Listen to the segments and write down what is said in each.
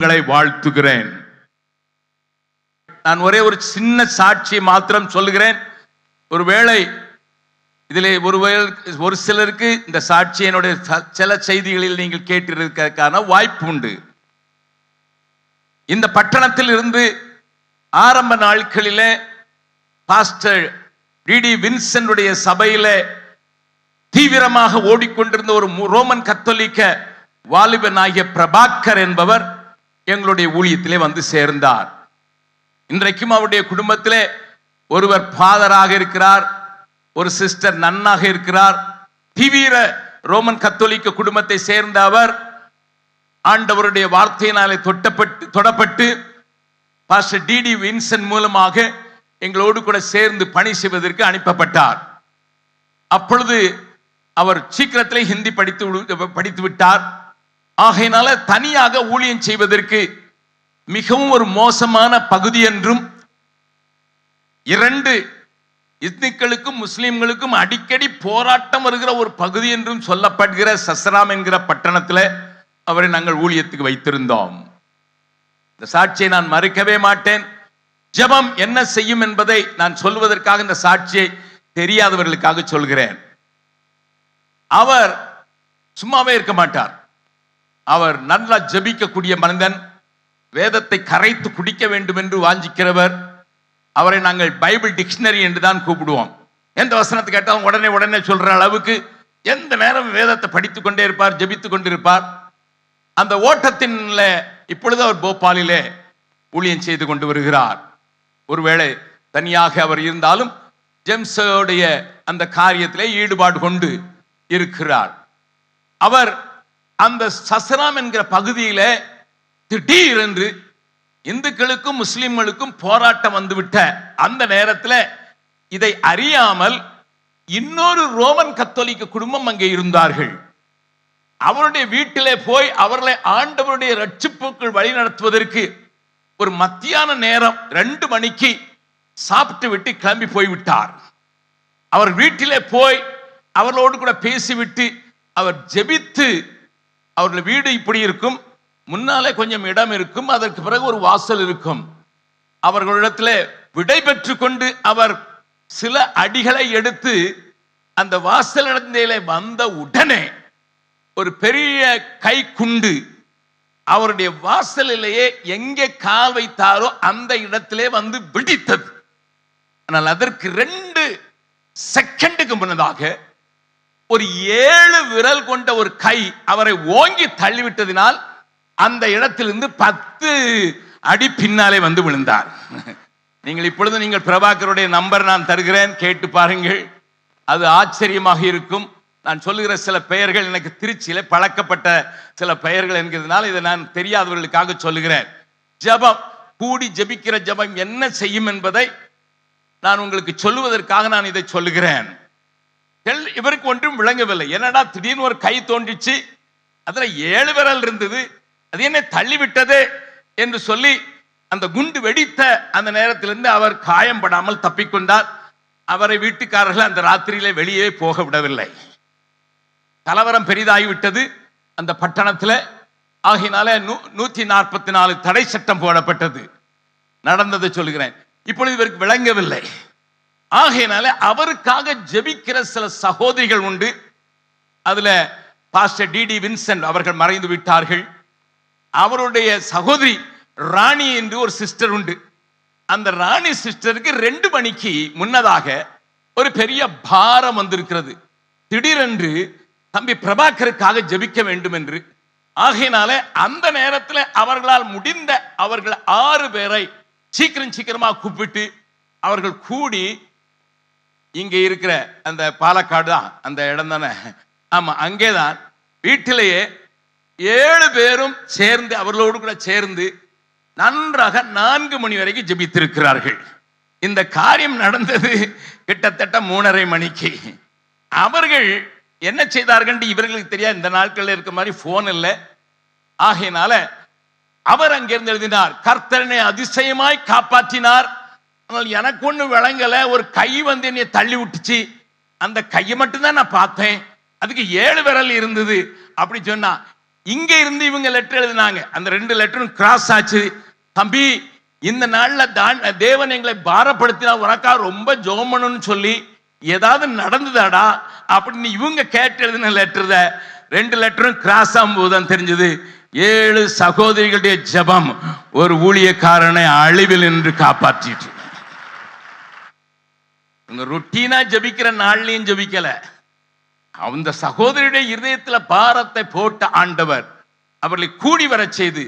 உங்களை வாழ்த்துகிறேன். நான் ஒரே ஒரு சின்ன சாட்சியை மாத்திரம் சொல்லுகிறேன். ஒருவேளை இதில் ஒரு ஒரு சிலருக்கு இந்த சாட்சி என்னுடைய சில செய்திகளில் நீங்கள் கேட்டிருக்கிறதுக்கான வாய்ப்பு உண்டு. இந்த பட்டணத்தில் இருந்து ஆரம்ப நாட்களிலே பாஸ்டர் டிடி வின்சென்டுடைய சபையில தீவிரமாக ஓடிக்கொண்டிருந்த ஒரு ரோமன் கத்தோலிக்க வாலிபனாகிய பிரபாகர் என்பவர் எங்களுடைய ஊழியத்திலே வந்து சேர்ந்தார். இன்றைக்கும் அவருடைய குடும்பத்திலே ஒருவர் ஃபாதராக இருக்கிறார் ஒரு சிஸ்டர் நன்னாக இருக்கிறார். தீவிர ரோமன் கத்தோலிக்க குடும்பத்தை சேர்ந்த அவர் ஆண்டவருடைய வார்த்தையினாலே தொட்டப்பட்டு தொடப்பட்டு பாஸ்டர் டிடி வின்சன் மூலமாக எங்களோடு கூட சேர்ந்து பணி செய்வதற்கு அனுப்பப்பட்டார். அப்பொழுது அவர் சீக்கிரத்திலே ஹிந்தி படித்து விடு- படித்து விட்டார். ஆகையினால தனியாக ஊழியம் செய்வதற்கு மிகவும் ஒரு மோசமான பகுதி என்றும் இரண்டு இஸ்னிக்களுக்கும் முஸ்லீம்களுக்கும் அடிக்கடி போராட்டம் வருகிற ஒரு பகுதி என்றும் சொல்லப்படுகிற சஸ்ராம் என்கிற பட்டணத்தில் அவரை நாங்கள் ஊழியத்துக்கு வைத்திருந்தோம். இந்த சாட்சியை நான் மறுக்கவே மாட்டேன். ஜெபம் என்ன செய்யும் என்பதை நான் சொல்வதற்காக இந்த சாட்சியை தெரியாதவர்களுக்காக சொல்கிறேன். அவர் சும்மாவே இருக்க மாட்டார். அவர் நல்லா ஜெபிக்கக்கூடிய மனிதன் வேதத்தை கரைத்து குடிக்க வேண்டும் என்று வாஞ்சிக்கிறவர். அவரை நாங்கள் பைபிள் டிக்ஷனரி என்று தான் கூப்பிடுவோம். எந்த வசனத்தை கேட்டாலும் உடனே உடனே சொல்ற அளவுக்கு எந்த நேரம் வேதத்தை படித்துக் கொண்டே இருப்பார் ஜெபித்துக் கொண்டிருப்பார். அந்த ஓட்டத்தின்ல இப்பொழுது அவர் போபாலிலே ஊழியம் செய்து கொண்டு வருகிறார். ஒருவேளை தனியாக அவர் இருந்தாலும் ஜெம்ஸோடைய அந்த காரியத்திலே ஈடுபாடு கொண்டு இருக்கிறார். அவர் அந்த சசராம் என்கிற பகுதியில திடீரென்று இந்துக்களுக்கும் முஸ்லிம்களுக்கும் போராட்டம் வந்துவிட்ட அந்த நேரத்தில் இதை அறியாமல் இன்னொரு ரோமன் கத்தோலிக்க குடும்பம் அங்கே இருந்தார்கள். அவருடைய வீட்டிலே போய் அவர்களை ஆண்டவருடைய ரட்சிப்புக்குள் வழி நடத்துவதற்கு ஒரு மத்தியான நேரம் ரெண்டு மணிக்கு சாப்பிட்டு விட்டு கிளம்பி போய்விட்டார். அவர் வீட்டிலே போய் அவர்களோடு கூட பேசிவிட்டு அவர் ஜெபித்து அவர்கள் வீடு இப்படி இருக்கும். முன்னாலே கொஞ்சம் இடம் இருக்கும். அதற்கு பிறகு ஒரு வாசல் இருக்கும். அவர்களிடத்தில் விடை பெற்று கொண்டு அவர் சில அடிகளை எடுத்து அந்த வாசல் இடத்திலே வந்த உடனே ஒரு பெரிய கை குண்டு அவருடைய வாசலிலேயே எங்கே கால் வைத்தாரோ அந்த இடத்திலே வந்து பிடித்தது ஆனால் அதற்கு ரெண்டு செகண்டுக்கு முன்னதாக ஒரு ஏழு விரல் கொண்ட ஒரு கை அவரை ஓங்கி தள்ளிவிட்டதினால் அந்த இடத்திலிருந்து பத்து அடி பின்னாலே வந்து விழுந்தார். நீங்கள் இப்பொழுது நீங்கள் பிரபாகருடைய நம்பர் நான் தருகிறேன் கேட்டு பாருங்கள். அது ஆச்சரியமாக இருக்கும். நான் சொல்லுகிற சில பெயர்கள் எனக்கு திருச்சியில பழக்கப்பட்ட சில பெயர்கள் என்கிறதுனால இதை நான் தெரியாதவர்களுக்காக சொல்லுகிறேன். ஜெபம் கூடி ஜெபிக்கிற ஜெபம் என்ன செய்யும் என்பதை நான் உங்களுக்கு சொல்லுவதற்காக நான் இதை சொல்லுகிறேன். இவருக்கு ஒன்றும் விளங்கவில்லை. என்னடா திடீர்னு ஒரு கை தோன்றிச்சு? அதுல ஏழு விரல் இருந்தது. அது என்ன தள்ளிவிட்டது என்று சொல்லி அந்த குண்டு வெடித்த அந்த நேரத்திலிருந்து அவர் காயம்படாமல் தப்பிக்கொண்டார். அவரை வீட்டுக்காரர்கள் அந்த ராத்திரியில வெளியே போக விடவில்லை. கலவரம் பெரிதாகிவிட்டது அந்த பட்டணத்தில். ஆகினால நூ- நூற்றி நாற்பத்தி நாலு தடை சட்டம் போடப்பட்டது. நடந்ததை சொல்கிறேன் இப்பொழுது இவருக்கு விளங்கவில்லை. ஆகையினால அவருக்காக ஜெபிக்கிற சில சகோதரிகள் உண்டு. அதுல பாஸ்டர் டிடி வின்சென்ட் அவர்கள் மறைந்து விட்டார்கள். அவருடைய சகோதரி ராணி என்று ஒரு சிஸ்டர் உண்டு. அந்த ராணி சிஸ்டருக்கு ரெண்டு மணிக்கு முன்னதாக ஒரு பெரிய பாரம் வந்திருக்கிறது. திடீரென்று தம்பி பிரபாகருக்காக ஜெபிக்க வேண்டும் என்று. ஆகையினால அந்த நேரத்தில் அவர்களால் முடிந்த அவர்கள் ஆறு பேரை சீக்கிரம் சீக்கிரமாக கூப்பிட்டு அவர்கள் கூடி இங்க இருக்கிற அந்த பாலக்காடு தான் அந்த இடம் தானே? ஆமா அங்கேதான். வீட்டிலேயே ஏழு பேரும் சேர்ந்து அவர்களோடு கூட சேர்ந்து நன்றாக நான்கு மணி வரைக்கும் ஜெபித்திருக்கிறார்கள். இந்த காரியம் நடந்தது கிட்டத்தட்ட மூணரை மணிக்கு. அவர்கள் என்ன செய்தார்கள் இவர்களுக்கு தெரியாது. இந்த நாட்களில் இருக்க மாதிரி போன் இல்லை. ஆகையினால அவர் அங்கிருந்து எழுதினார் கர்த்தரனை அதிசயமாய் காப்பாற்றினார் ஆனால் எனக்கு ஒன்று விளங்கலை. ஒரு கை வந்து என்னை தள்ளி விட்டுச்சு. அந்த கையை மட்டும்தான் நான் பார்த்தேன். அதுக்கு ஏழு விரல் இருந்தது. அப்படி சொன்னா இங்க இருந்து இவங்க லெட்டர் எழுதினாங்க. அந்த ரெண்டு லெட்டரும் கிராஸ் ஆச்சு. தம்பி இந்த நாள்ல தான் தேவன் எங்களை பாரப்படுத்தினா உனக்கா ரொம்ப ஜோமனு சொல்லி ஏதாவது நடந்ததாடா? அப்படின்னு இவங்க கேட்டு எழுதின லெட்டர் ரெண்டு லெட்டரும் கிராஸ் ஆகும்போது தான் தெரிஞ்சது. ஏழு சகோதரிகளுடைய ஜெபம் ஒரு ஊழியக்காரனை அழிவில் நின்று காப்பாற்றிட்டு. இவங்க ருட்டீனா ஜெபிக்கிற நாள்லையும் ஜபிக்கல. அந்த சகோதரியுடைய இருதயத்துல பாரத்தை போட்ட ஆண்டவர் அவர்களை கூடி வரச் செய்து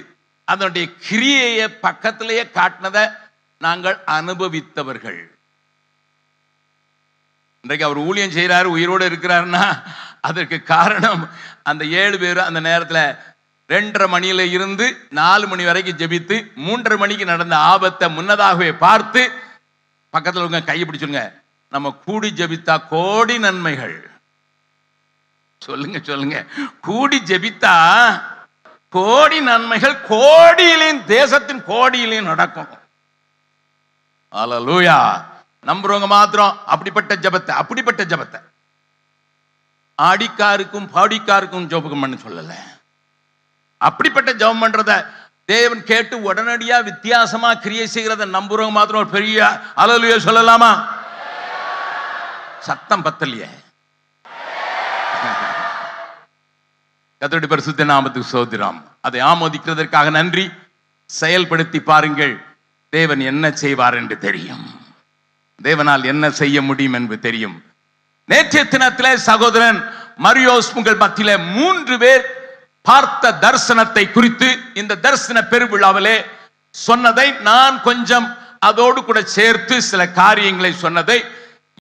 அதனுடைய கிரியையை பக்கத்திலேயே காட்டினதை நாங்கள் அனுபவித்தவர்கள். இன்றைக்கு அவர் ஊழியம் செய்கிறாரு உயிரோடு இருக்கிறாருன்னா அதற்கு காரணம் அந்த ஏழு பேர் அந்த நேரத்தில் ரெண்டரை மணியில இருந்து நாலு மணி வரைக்கும் ஜெபித்து மூன்றரை மணிக்கு நடந்த ஆபத்தை முன்னதாகவே பார்த்து பக்கத்தில் உங்க கையை பிடிச்சிருங்க. நம்ம கூடி ஜெபித்தா கோடி நன்மைகள். சொல்லுங்க சொல்லுங்க. கூடி ஜெபித்தா கோடி நன்மைகள் கோடியிலையும் தேசத்தின் கோடியிலையும் நடக்கும். அலலூயா நம்புறவங்க மாத்திரம் அப்படிப்பட்ட ஜெபத்தை அப்படிப்பட்ட ஜெபத்தை. ஆடிக்காருக்கும் பாடிக்காருக்கும் ஜோபகம் பண்ண சொல்லல. அப்படிப்பட்ட ஜெபம் பண்றத தேவன் கேட்டு உடனடியா வித்தியாசமா கிரியை செய்கிறத நம்புறவங்க மாத்திரம் ஒரு பெரிய அலலுயா சொல்லலாமா? சத்தம் பத்தலையே. கத்தருடைய பரிசுத்த நாமத்துக்கு சோதிராம். அதை ஆமோதிக்கிறதற்காக நன்றி. செயல்படுத்தி பாருங்கள். தேவன் என்ன செய்வார் என்று தெரியும். தேவனால் என்ன செய்ய முடியும் என்று தெரியும். நேற்றைய தினத்திலே சகோதரன் மரியோஸ் உங்கள் மத்தியில மூன்று பேர் பார்த்த தரிசனத்தை குறித்து இந்த தரிசன பெருவிழாவிலே சொன்னதை நான் கொஞ்சம் அதோடு கூட சேர்த்து சில காரியங்களை சொன்னதை